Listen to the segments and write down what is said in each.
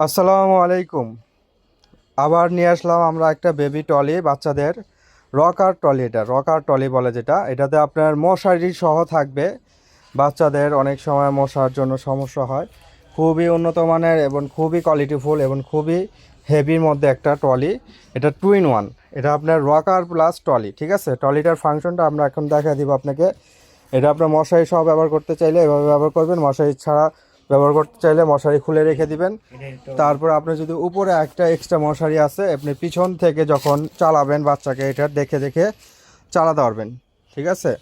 আসসালামু আলাইকুম। আবার নিয়ে আসলাম আমরা একটা বেবি টলি বাচ্চাদের রকার টলি এটা রকার টলি বলে যেটা। এটাতে আপনার মশারি সহ থাকবে। বাচ্চাদের অনেক সময় মশার জন্য সমস্যা হয়। খুবই উন্নত মানের এবং খুবই কোয়ালিটিফুল এবং খুবই হেভির মধ্যে একটা টলি এটা টু ইন ওয়ান এটা আপনার রকার প্লাস টলি ঠিক আছে? টলিটার ফাংশনটা আমরা এখন দেখা দিব আপনাকে। এটা আপনার মশারি সহ ব্যবহার করতে চাইলে এভাবে ব্যবহার করবেন। মশারি ছাড়া ব্যবহার করতে চাইলে মশারি খুলে রেখে দিবেন। তারপর আপনি যদি উপরে একটা এক্সট্রা মশারি আছে আপনি পিছন থেকে যখন চালাবেন বাচ্চাকে এটা দেখে দেখে চালাতে পারবেন। ঠিক আছে?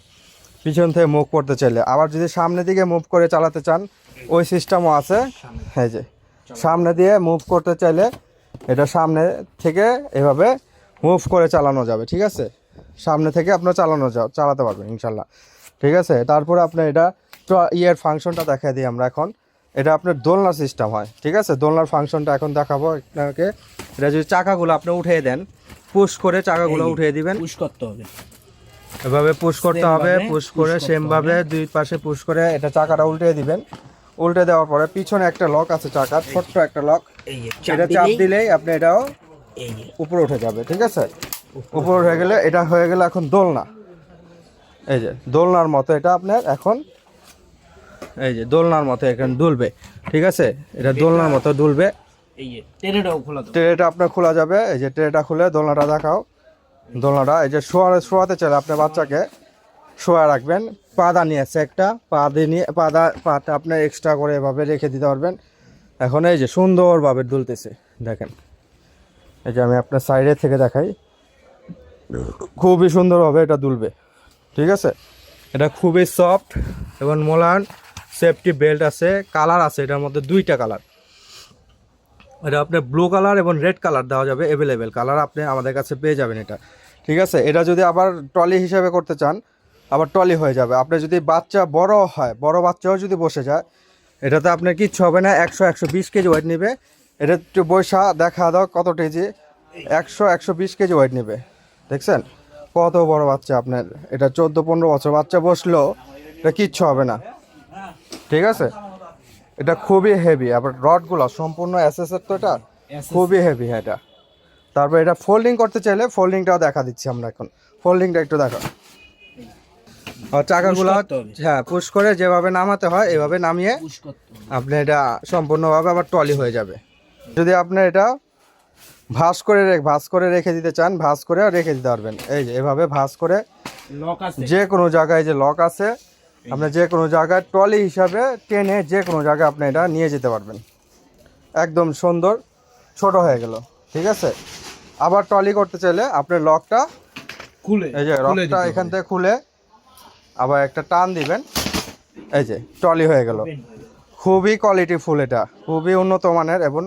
পিছন থেকে মুভ করতে চাইলে। আবার যদি সামনে দিকে মুভ করে চালাতে চান ওই সিস্টেমও আছে। এই যে সামনে দিয়ে মুভ করতে চাইলে এটা সামনে থেকে এভাবে মুভ করে চালানো যাবে। ঠিক আছে? সামনে থেকে আপনার চালানো যা চালাতে পারবেন ইনশাল্লাহ। ঠিক আছে? তারপরে আপনার এটা ইয়ের ফাংশনটা দেখা দিই আমরা এখন। এটা আপনার দোলনা সিস্টেম হয় ঠিক আছে? দোলনার ফাংশনটা এখন দেখাবো আপনাকে। এটা যদি চাকাগুলো আপনি উঠিয়ে দেন পুশ করে চাকাগুলো উঠিয়ে দিবেন। পুশ করতে হবে। এভাবে পুশ করতে হবে পুশ করে করতে সেম ভাবে দুই পাশে পুশ করে এটা চাকাটা উল্টে দিবেন। উল্টে দেওয়ার পরে পিছনে একটা লক আছে চাকার ছোট্ট একটা লক এই যে এটা চাপ দিলেই আপনি এটাও উপরে উঠে যাবে ঠিক আছে? উপরে উঠে গেলে এটা হয়ে গেলে এখন দোলনা। এই যে দোলনার মতো এটা আপনার এখন এই যে দোলনার মতো এখানে দুলবে ঠিক আছে? এটা দোলনার মতো দুলবে। এই যে টেনেটাও খোলা তো। ট্রেটা আপনার খোলা যাবে এই যে ট্রেটা খুলে দোলনাটা দেখাও। দোলনাটা এই যে শোয়া শোয়াতে চাইলে আপনার বাচ্চাকে শোয়া রাখবেন। পাদা নিয়ে আছে একটা পা দিয়ে নিয়ে পাদা পাটা আপনার এক্সট্রা করে এভাবে রেখে দিতে পারবেন। এখন এই যে সুন্দরভাবে দুলতেছে দেখেন। এই যে আমি আপনার সাইডে থেকে দেখাই। খুবই সুন্দরভাবে এটা দুলবে ঠিক আছে? এটা খুবই সফট এবং মোলায়ন সেফটি বেল্ট আছে, কালার আছে, এটার মধ্যে দুইটা কালার। এটা আপনি ব্লু কালার এবং রেড কালার দেওয়া যাবে অ্যাভেলেবেল কালার আপনি আমাদের কাছে পেয়ে যাবেন এটা। ঠিক আছে? এটা যদি আবার ট্রলি হিসাবে করতে চান, আবার ট্রলি হয়ে যাবে। আপনি যদি বাচ্চা বড় হয়, বড় বাচ্চাও যদি বসে যায়, এটাতে আপনার কিচ্ছু হবে না, একশো একশো বিশ কেজি ওয়েট নেবে। এটা একটু বৈশা, দেখা দাও কত কেজি। একশো একশো বিশ কেজি ওয়েট নেবে। দেখছেন? কত বড় বাচ্চা আপনার। এটা চোদ্দ, পনেরো বছর বাচ্চা বসলেও এটা কিচ্ছু হবে না। ঠিক আছে? এটা খুবই হেভি আবার রডগুলো সম্পূর্ণ এসএসের তো এটা? খুবই হেভি এটা। তারপর এটা ফোল্ডিং করতে চাইলে ফোল্ডিংটাও দেখা দিচ্ছি আমরা এখন। ফোল্ডিংটা একটু দেখো। চাকাগুলো হ্যাঁ পুশ করে যেভাবে নামাতে হয় এভাবে নামিয়ে আপনি এটা সম্পূর্ণভাবে আবার টলি হয়ে যাবে। যদি আপনি এটা ভাঁজ করে ভাঁজ করে রেখে দিতে চান ভাঁজ করে রেখে দিতে পারবেন। এই যে এভাবে ভাঁজ করে লক আছে। যে কোনো জায়গায় যে লক আছে আপনি যে কোনো জায়গায় ট্রলি হিসাবে টেনে যে কোনো জায়গায় আপনি এটা নিয়ে যেতে পারবেন। একদম সুন্দর ছোট হয়ে গেল ঠিক আছে? আবার ট্রলি করতে চাইলে আপনি লকটা খুলে এই যে লকটা এখান থেকে খুলে আবার একটা টান দিবেন এই যে ট্রলি হয়ে গেল। খুবই কোয়ালিটি ফুল এটা খুবই উন্নত মানের এবং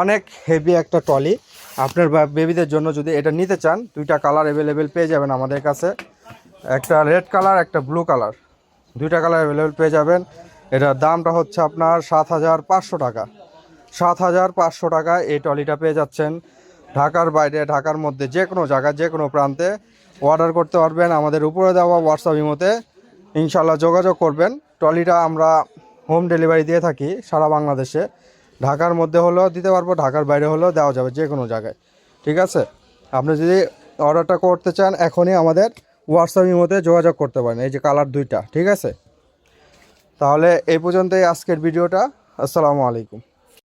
অনেক হেভি একটা ট্রলি। আপনার বেবিদের জন্য যদি এটা নিতে চান দুইটা কালার অ্যাভেলেবেল পেয়ে যাবেন আমাদের কাছে। একটা রেড কালার একটা ব্লু কালার দুইটা কালার অ্যাভেলেবেল পেয়ে যাবেন। এটার দামটা হচ্ছে আপনার সাত হাজার পাঁচশো টাকা। সাত হাজার পাঁচশো টাকা এই ট্রলিটা পেয়ে যাচ্ছেন। ঢাকার বাইরে, ঢাকার মধ্যে যে কোনো জায়গায়, যে কোনো প্রান্তে অর্ডার করতে পারবেন। আমাদের উপরে দেওয়া হোয়াটসঅ্যাপ ইমোতে ইনশাল্লাহ যোগাযোগ করবেন। ট্রলিটা আমরা হোম ডেলিভারি দিয়ে থাকি সারা বাংলাদেশে। ঢাকার মধ্যে হলেও দিতে পারব, ঢাকার বাইরে হলেও দেওয়া যাবে যে কোনো জায়গায়। ঠিক আছে? আপনি যদি অর্ডারটা করতে চান, এখনই আমাদের হোয়াটসঅ্যাপ মধ্যে যোগাযোগ করতে পারেন। এই যে কালার দুইটা, ঠিক আছে? তাহলে এই পর্যন্তই আজকের ভিডিওটা। আসসালামু আলাইকুম।